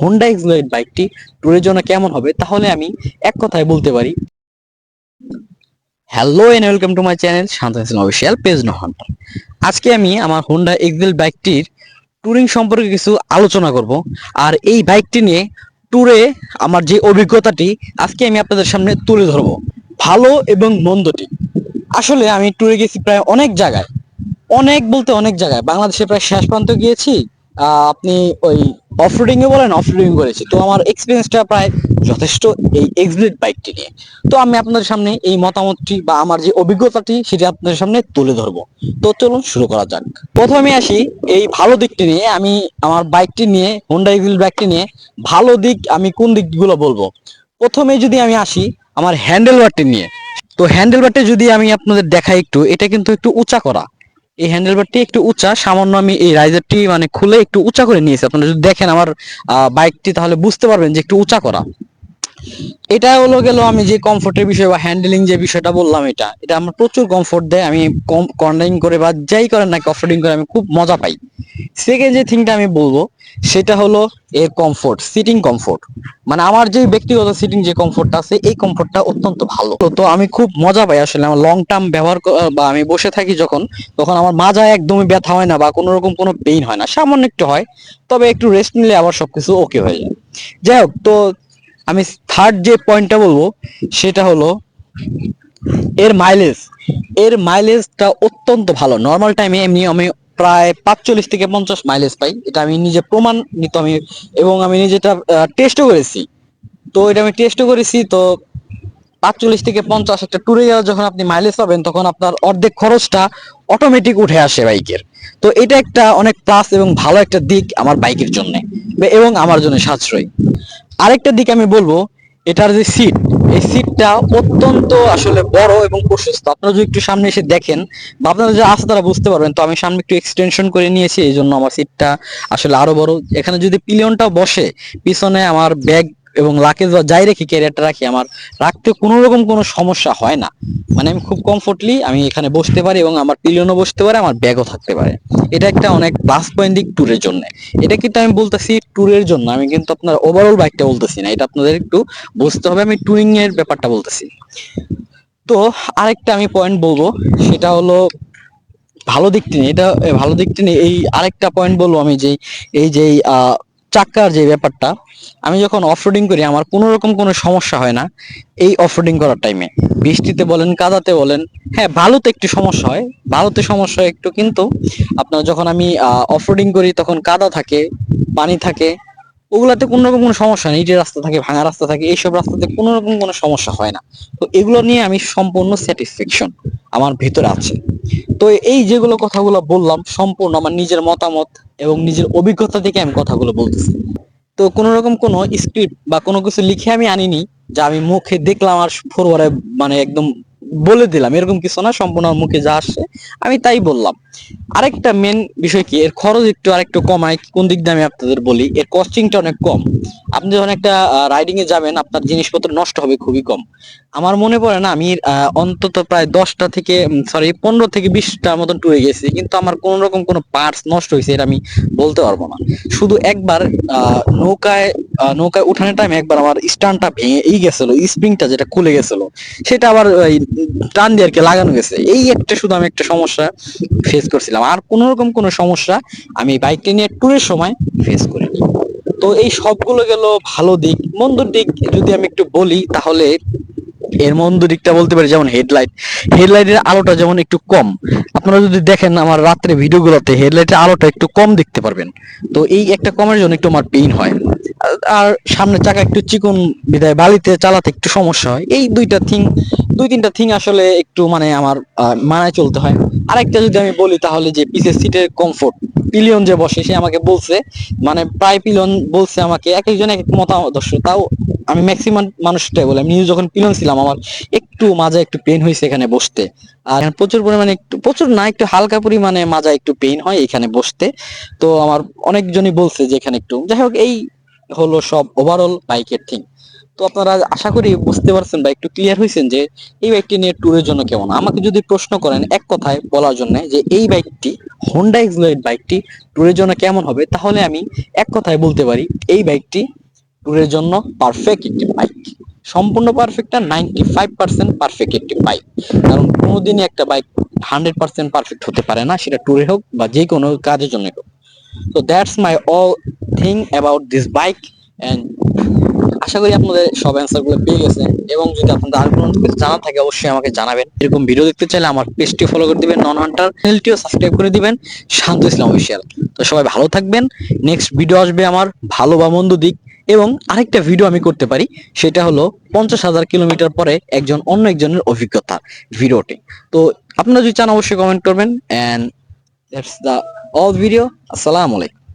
Honda এক্সপ্লোরেট বাইকটি ট্যুরের জন্য কেমন হবে, তাহলে আমি এক কথায় বলতে পারি। Hello and welcome to my channel Shanto Islam official page no hunter আজকে আমি আমার হোন্ডা এক্সেল বাইকটির ট্যুরিং সম্পর্কে কিছু আলোচনা করব, আর এই বাইকটি নিয়ে ট্যুরে আমার যে অভিজ্ঞতাটি, আজকে আমি আপনাদের সামনে তুলে ধরবো। ভালো এবং মন্দটি। আসলে আমি ট্যুরে গেছি প্রায় অনেক জায়গায়। অনেক বলতে অনেক জায়গায়। বাংলাদেশে প্রায় শেষ প্রান্ত গিয়েছি। আপনি ওই অফরোডিং এ বলেন অফরোডিং করেছি। তো আমার এক্সপিরিয়েন্সটা প্রায় যথেষ্ট এই এক্সব্লেড বাইকটি নিয়ে। তো আমি আপনাদের সামনে এই মতামতটি বা আমার যে অভিজ্ঞতাটি, সেটা আপনাদের সামনে তুলে ধরবো। তো চলুন শুরু করা যাক। প্রথমে আসি এই ভালো দিকটি নিয়ে। আমি আমার বাইকটি নিয়ে হোন্ডা এক্সব্লেড বাইকটি নিয়ে ভালো দিক আমি কোন দিকগুলো বলব? প্রথমে যদি আমি আসি আমার হ্যান্ডেল বারটি নিয়ে। তো হ্যান্ডেল বারটি যদি আমি আপনাদের দেখাই একটু, এটা কিন্তু একটু উঁচা করা। এই হ্যান্ডেলবারটি একটু উঁচা, সামান্য আমি এই রাইজারটি মানে খুলে একটু উঁচা করে নিয়েছি। আপনারা যদি দেখেন আমার বাইকটি তাহলে বুঝতে পারবেন যে একটু উঁচা করা। এটা হলো গেল আমি যে কমফোর্টের বিষয় বা হ্যান্ডেলিং যে বিষয়টা বললাম এটা। এটা আমার প্রচুর কমফোর্ট দেয়। আমি কম করে বা যাই করেন না অফরোডিং করে আমি খুব মজা পাই। সেকেন্ড যে থিংটা আমি বলব সেটা হলো এর কমফোর্ট সিটিং কমফোর্ট মানে আমার যে ব্যক্তিগত সিটিং যে কমফোর্টটা আছে, এই কমফোর্টটা অত্যন্ত ভালো। তো- আমি খুব মজা পাই আসলে আমার লং টার্ম ব্যবহার বা আমি বসে থাকি যখন, তখন আমার মাজা একদমই ব্যথা হয় না বা কোনো রকম কোনো পেইন হয় না। সামান্য একটু হয়, তবে একটু রেস্ট নিলে আবার সবকিছু ওকে হয়ে যায়। যাই হোক, তো আমি থার্ড যে পয়েন্টটা বলব, সেটা হলো এর মাইলেজ এর মাইলেজটা অত্যন্ত ভালো। নর্মাল টাইমে এমনি আমি প্রায় পাঁচচল্লিশ থেকে পঞ্চাশ মাইলেজ পাই। এটা আমি নিজে প্রমাণিত আমি এবং আমি নিজেটা টেস্টও করেছি। তো এটা আমি টেস্টও করেছি, তো পাঁচচল্লিশ থেকে পঞ্চাশ একটা ট্যুরে যখন আপনি মাইলেজ পাবেন, তখন আপনার অর্ধেক খরচটা অটোমেটিক উঠে আসে বাইকের তো এটা একটা অনেক প্লাস এবং ভালো একটা দিক আমার বাইকের জন্য, এবং আমার জন্য সাশ্রয়ী। আরেকটা দিক আমি বলব, এটার যে সিট এই সিটটা অত্যন্ত আসলে বড় এবং প্রশস্ত। আপনারা যদি একটু সামনে এসে দেখেন বা আপনারা যা আছে তারা বুঝতে পারবেন। তো আমি সামনে একটু এক্সটেনশন করে নিয়েছি, এই জন্য আমার সিটটা আসলে আরও বড়। এখানে যদি পিলিয়নটা বসে, পিছনে আমার ব্যাগ এবং লাকেজ বা যাই রেখে ক্যারিয়ারটা রাখি, আমার রাখতে কোনো রকম কোনো সমস্যা হয় না। মানে আমি খুব কমফোর্টলি আমি এখানে বসতে পারি এবং আমার পিলিয়নও বসতে পারে, আমার ব্যাগও থাকতে পারে। এটা একটা অনেক প্লাস পয়েন্ট দিক ট্যুরের জন্য। এটা কিন্তু আমি বলতেছি ট্যুরের জন্য, আমি কিন্তু আপনার ওভারঅল বাইকটা বলতেছি না, এটা আপনাদের একটু বুঝতে হবে, আমি ট্যুরিং এর ব্যাপারটা বলতেছি। তো আরেকটা আমি পয়েন্ট বলব, সেটা হলো ভালো দিকটি নিয়ে, এটা ভালো দিকটি নেই এই আরেকটা পয়েন্ট বলব আমি যে, এই যে চাক্কার যে ব্যাপারটা, আমি যখন অফরোডিং করি, আমার কোনো রকম কোনো সমস্যা হয় না এই অফরোডিং করার টাইমে বৃষ্টিতে বলেন, কাদাতে বলেন হ্যাঁ ভালোতে একটু সমস্যা হয়। ভালোতে সমস্যা হয় একটু, কিন্তু আপনার যখন আমি অফরোডিং করি, তখন কাদা থাকে, পানি থাকে, ওগুলাতে কোনো রকম কোনো সমস্যা নেই। ইটের রাস্তা থাকে, ভাঙা রাস্তা থাকে, এইসব রাস্তাতে কোনো রকম কোনো সমস্যা হয় না। তো এগুলো নিয়ে আমি সম্পূর্ণ স্যাটিসফ্যাকশন আমার ভিতরে আছে। তো এই যেগুলো কথাগুলো বললাম, সম্পূর্ণ আমার নিজের মতামত এবং নিজের অভিজ্ঞতা থেকে আমি কথাগুলো বলতেছি। তো কোনো রকম কোনো স্ক্রিপ্ট বা কোনো কিছু লিখে আমি আনিনি, যা আমি মুখে দেখলাম আর ফরওয়ার্ডে মানে একদম বলে দিলাম। এরকম কিছু না, সম্পূর্ণ মুখে যা আসছে, আমি তাই বললাম। আরেকটা মেন বিষয় কি, এর খরচ একটু আরেকটু কমায়, কোন দিক দিয়ে আপনাদের বলি, এর কস্টিংটা অনেক কম। আপনি যখন একটা রাইডিং এ যাবেন, আপনার জিনিসপত্র নষ্ট হবে খুবই কম। আমার মনে পড়ে না, আমি অন্তত প্রায় দশটা থেকে সরি পনেরো থেকে বিশটা মতন টুরে গেছি, কিন্তু আমার কোন রকম কোনো পার্টস নষ্ট হয়েছে, এটা আমি বলতে পারব না। শুধু একবার নৌকায় নৌকায় উঠানোর টাইমে একবার আমার স্টানটা ভেঙে এই গেছিল স্প্রিংটা যেটা খুলে গেছিল, সেটা আবার টান দিয়ে আর কি লাগানো গেছে। এই একটা শুধু আমি একটা সমস্যা ফেস করছিলাম। আর কোন রকম কোনো সমস্যা, আমি বাইকটা নিয়ে ট্যুরের সময় ফেস করিনি তো এই সবগুলো গেল ভালো দিক, মন্দ দিক যদি আমি একটু বলি, তাহলে এর মন্দ দিকটা বলতে পারি যেমন হেডলাইট হেডলাইটের আলোটা যেমন একটু কম। আপনারা যদি দেখেন আমার রাত্রে ভিডিওগুলোতে হেডলাইটের আলোটা একটু কম দেখতে পারবেন। তো এই একটা কমের জন্য একটু আমার পেইন হয়। আর সামনে চাকা একটু চিকন, বিদায় বালিতে চালাতে একটু সমস্যা হয়। এই দুইটা থিং দুই তিনটা থিং আসলে একটু মানে আমার মানায় চলতে হয়। আরেকটা যদি আমি বলি তাহলে যে পিসের সিটের কমফোর্ট পিলিয়ন যে বসে, সে আমাকে বলছে মানে প্রায় পিলিয়ন বলছে আমাকে, এক একজন এক এক মতাদর্শ। তাও আমি ম্যাক্সিমাম মানুষটাই বলি। আমি যখন পিলিয়ন ছিলাম, আমার একটু মাজা একটু পেন হয়েছে এখানে বসতে। আর প্রচুর পরিমাণে একটু, প্রচুর না, একটু হালকা পরিমাণে মাজা একটু পেন হয় এখানে বসতে। তো আমার অনেকজনই বলছে যে এখানে একটু। যাই হোক, এই হলো সব ওভারঅল বাইকের থিং তো আপনারা আশা করি বুঝতে পারছেন বা একটু ক্লিয়ার হয়েছেন যে এই বাইকটি নিয়ে ট্যুরের জন্য কেমন। আমাকে যদি প্রশ্ন করেন এক কথায় বলার জন্য যে এই বাইকটি হোন্ডা এক্সপ্লোরেট বাইকটি ট্যুরের জন্য কেমন হবে, তাহলে আমি এক কথায় বলতে পারি, এই বাইকটি ট্যুরের জন্য পারফেক্ট একটি বাইক সম্পূর্ণ পারফেক্ট না নাইনটি ফাইভ পার্সেন্ট পারফেক্ট একটি বাইক কারণ কোনোদিনই একটা বাইক হান্ড্রেড পার্সেন্ট পারফেক্ট হতে পারে না, সেটা ট্যুরে হোক বা যে কোনো কাজের জন্য হোক। তো that's my all thing about this bike and আশা করি আপনাদের সব অ্যান্সারগুলো পেয়ে গেছেন এবং যদি আপনাদের আর কোনো জানা থাকে, অবশ্যই আমাকে জানাবেন। এরকম ভিডিও দেখতে চাইলে আমার পেজটি ফলো করে দিবেন নন হান্টার চ্যানেলটিও সাবস্ক্রাইব করে দিবেন, শান্ত ইসলাম অফিসিয়াল তো সবাই ভালো থাকবেন। নেক্সট ভিডিও আসবে আমার ভালো বা মন্দ দিক। এবং আরেকটা ভিডিও আমি করতে পারি, সেটা হলো পঞ্চাশ হাজার কিলোমিটার পরে একজন অন্য একজনের অভিজ্ঞতা ভিডিওটি তো আপনারা যদি চান, অবশ্যই কমেন্ট করবেন। And that's the all video আসসালামু আলাইকুম